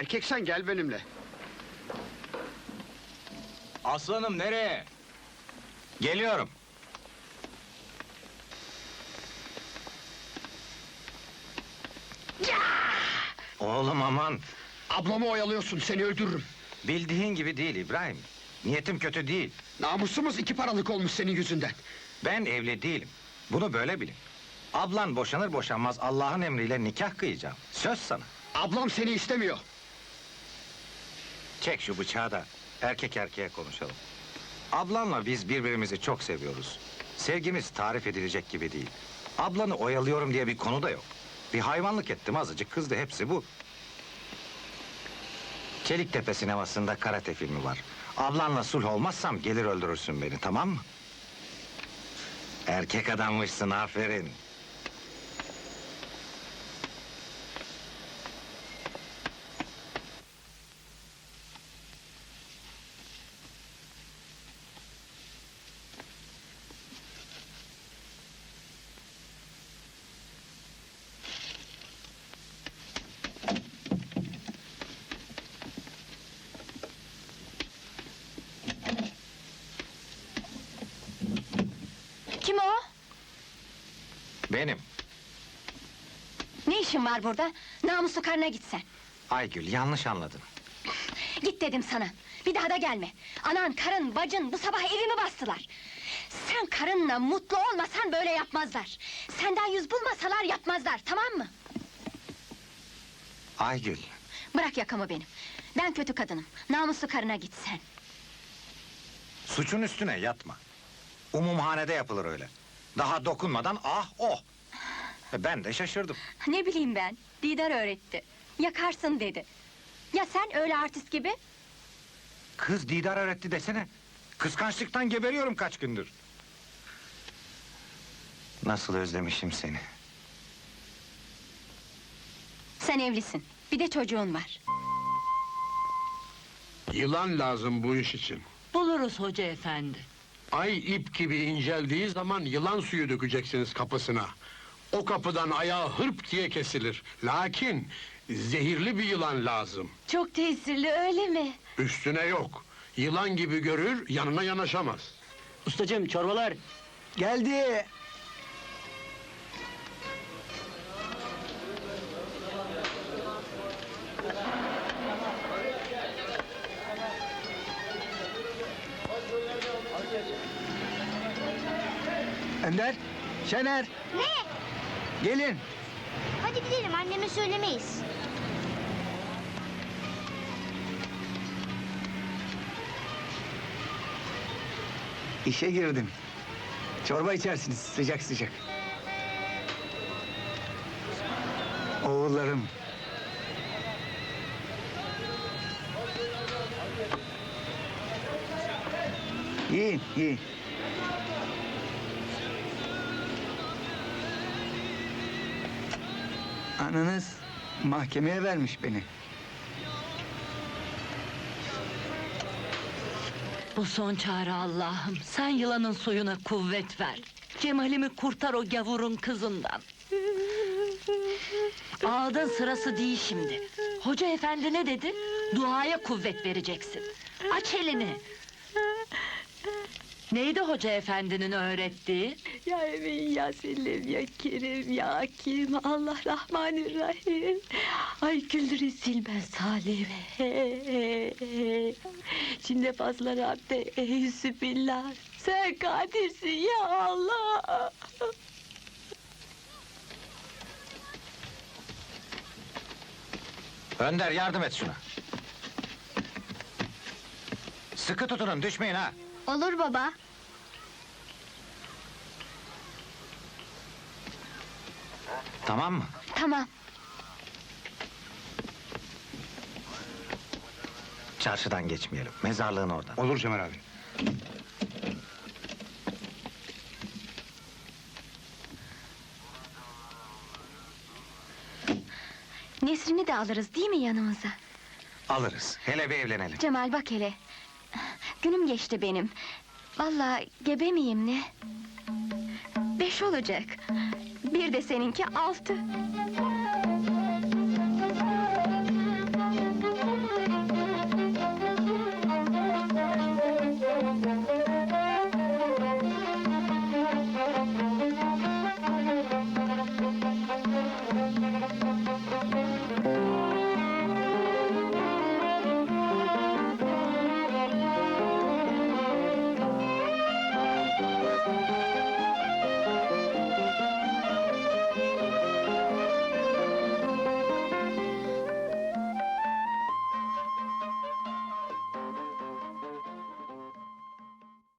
Erkeksen gel benimle. Aslanım nereye? Geliyorum. Oğlum aman. Ablamı oyalıyorsun seni öldürürüm. Bildiğin gibi değil İbrahim. Niyetim kötü değil. Namusumuz iki paralık olmuş senin yüzünden. Ben evli değilim. Bunu böyle bilin. Ablan boşanır boşanmaz Allah'ın emriyle nikah kıyacağım. Söz sana. Ablam seni istemiyor. Çek şu bıçağı da erkek erkeğe konuşalım. Ablanla biz birbirimizi çok seviyoruz. Sevgimiz tarif edilecek gibi değil. Ablanı oyalıyorum diye bir konu da yok. Bir hayvanlık ettim azıcık kızdı hepsi bu. Çeliktepe sinemasında karate filmi var. Ablanla sulh olmazsam gelir öldürürsün beni tamam mı? Erkek adammışsın aferin. Kim o? Benim. Ne işin var burada? Namuslu karına gitsen. Aygül yanlış anladın. Git dedim sana. Bir daha da gelme. Anan, karın, bacın bu sabah evimi bastılar. Sen karınla mutlu olmasan böyle yapmazlar. Senden yüz bulmasalar yapmazlar, tamam mı? Aygül. Bırak yakamı benim. Ben kötü kadınım. Namuslu karına git sen. Suçun üstüne yatma. Umumhanede yapılır öyle. Daha dokunmadan ah oh. Ben de şaşırdım. Ne bileyim ben, Didar öğretti. Yakarsın dedi. Ya sen öyle artist gibi? Kız Didar öğretti desene. Kıskançlıktan geberiyorum kaç gündür. Nasıl özlemişim seni. Sen evlisin. Bir de çocuğun var. Yılan lazım bu iş için. Buluruz hoca efendi. Ay ip gibi inceldiği zaman yılan suyu dökeceksiniz kapısına. O kapıdan ayağı hırp diye kesilir. Lakin zehirli bir yılan lazım. Çok tesirli öyle mi? Üstüne yok. Yılan gibi görür, yanına yanaşamaz. Ustacığım çorbalar geldi. Ender, Şener, Ne? gelin. Hadi gidelim anneme söylemeyiz. İşe girdim. Çorba içersiniz sıcak sıcak. Oğullarım. Yiyin, yiyin. Ananız mahkemeye vermiş beni. Bu son çare Allah'ım. Sen yılanın suyuna kuvvet ver. Cemal'imi kurtar o gavurun kızından. Ağladın sırası değil şimdi. Hoca efendi ne dedi? Duaya kuvvet vereceksin. Aç elini. Neydi hoca efendinin öğrettiği? Ya Emin ya Selim ya Kerim ya Hakim Allah Rahmanirrahim Ay güldürün silmez Salim Şimdi fazla Rabbe eyyüzü billah Sen kadirsin ya Allah Önder yardım et şuna. Sıkı tutunun düşmeyin ha. Olur baba. Tamam mı? Tamam. Çarşıdan geçmeyelim. Mezarlığın oradan. Olur Cemal abi. Nesrin'i de alırız değil mi yanımıza? Alırız. Hele bir evlenelim. Cemal bak hele. Günüm geçti benim. Vallahi gebe miyim ne? Beş olacak. Bir de seninki altı.